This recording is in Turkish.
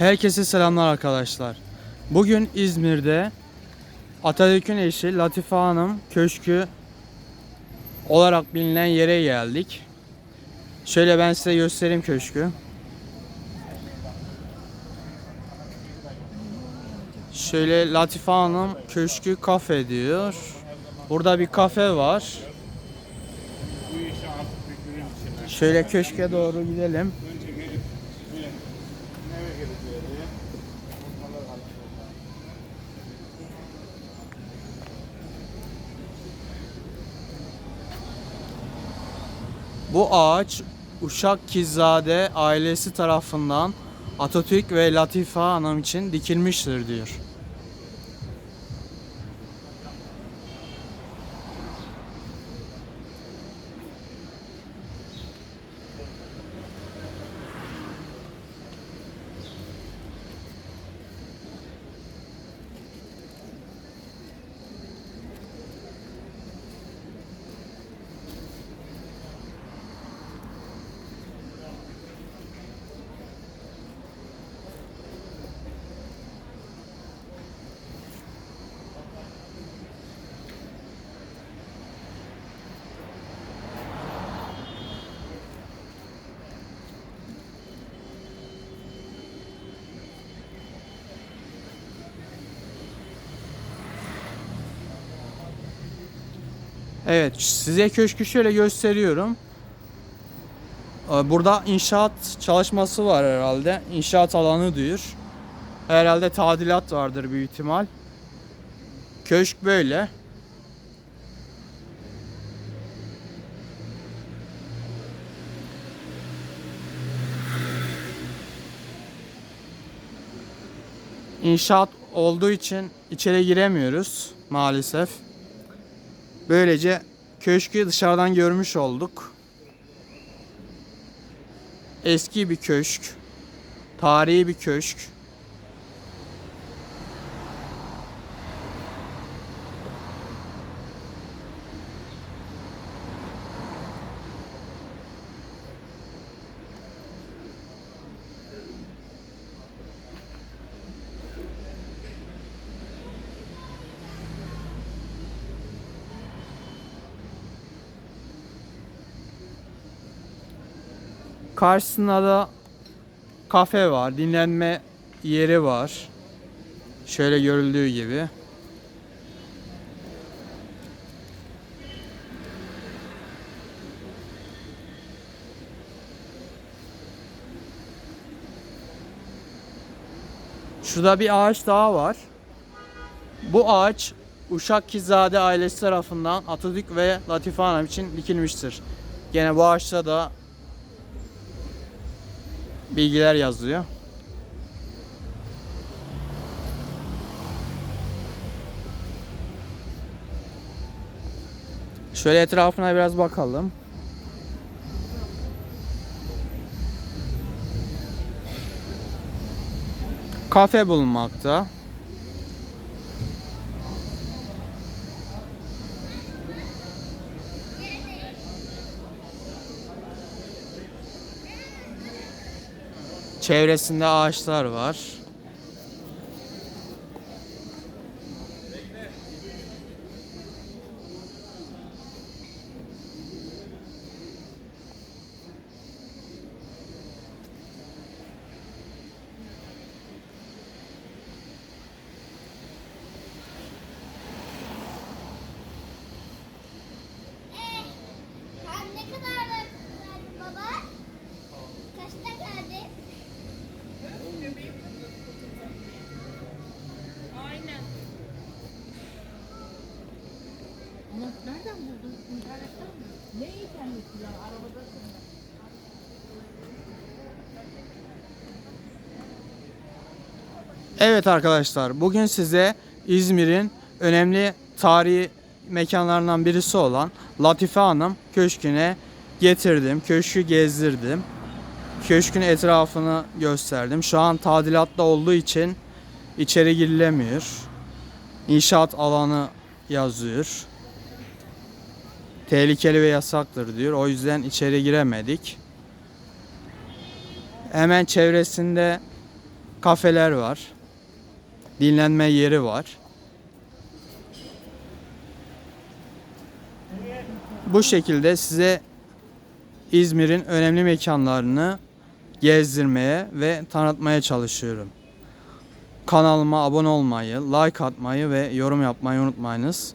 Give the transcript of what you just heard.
Herkese selamlar arkadaşlar. Bugün İzmir'de Atatürk'ün eşi Latife Hanım Köşkü olarak bilinen yere geldik. Şöyle ben size göstereyim köşkü. Şöyle Latife Hanım Köşkü kafe diyor. Burada bir kafe var. Şöyle köşke doğru gidelim. Bu ağaç Uşak Kizade ailesi tarafından Atatürk ve Latife Hanım için dikilmiştir diyor. Evet, size köşkü şöyle gösteriyorum. Ee, Burada inşaat çalışması var herhalde. İnşaat alanı diyor. Herhalde tadilat vardır büyük ihtimal. Köşk böyle. İnşaat olduğu için içeri giremiyoruz maalesef. Böylece köşkü dışarıdan görmüş olduk. Eski bir köşk. Tarihi bir köşk. Karşısında da kafe var, dinlenme yeri var. Şöyle görüldüğü gibi. Şurada bir ağaç daha var. Bu ağaç Uşak Kizade ailesi tarafından Atatürk ve Latife Hanım için dikilmiştir. Gene bu ağaçta da bilgiler yazıyor. Şöyle etrafına biraz bakalım. Kafe bulunmakta. Çevresinde ağaçlar var. Evet arkadaşlar bugün size İzmir'in önemli tarihi mekanlarından birisi olan Latife Hanım Köşkü'ne getirdim. Köşkü gezdirdim. Köşkün etrafını gösterdim. Şu an tadilatta olduğu için içeri girilemiyor. İnşaat alanı yazıyor. Tehlikeli ve yasaktır diyor. O yüzden içeri giremedik. Hemen çevresinde kafeler var. Dinlenme yeri var. Bu şekilde size İzmir'in önemli mekanlarını gezdirmeye ve tanıtmaya çalışıyorum. Kanalıma abone olmayı, like atmayı ve yorum yapmayı unutmayınız.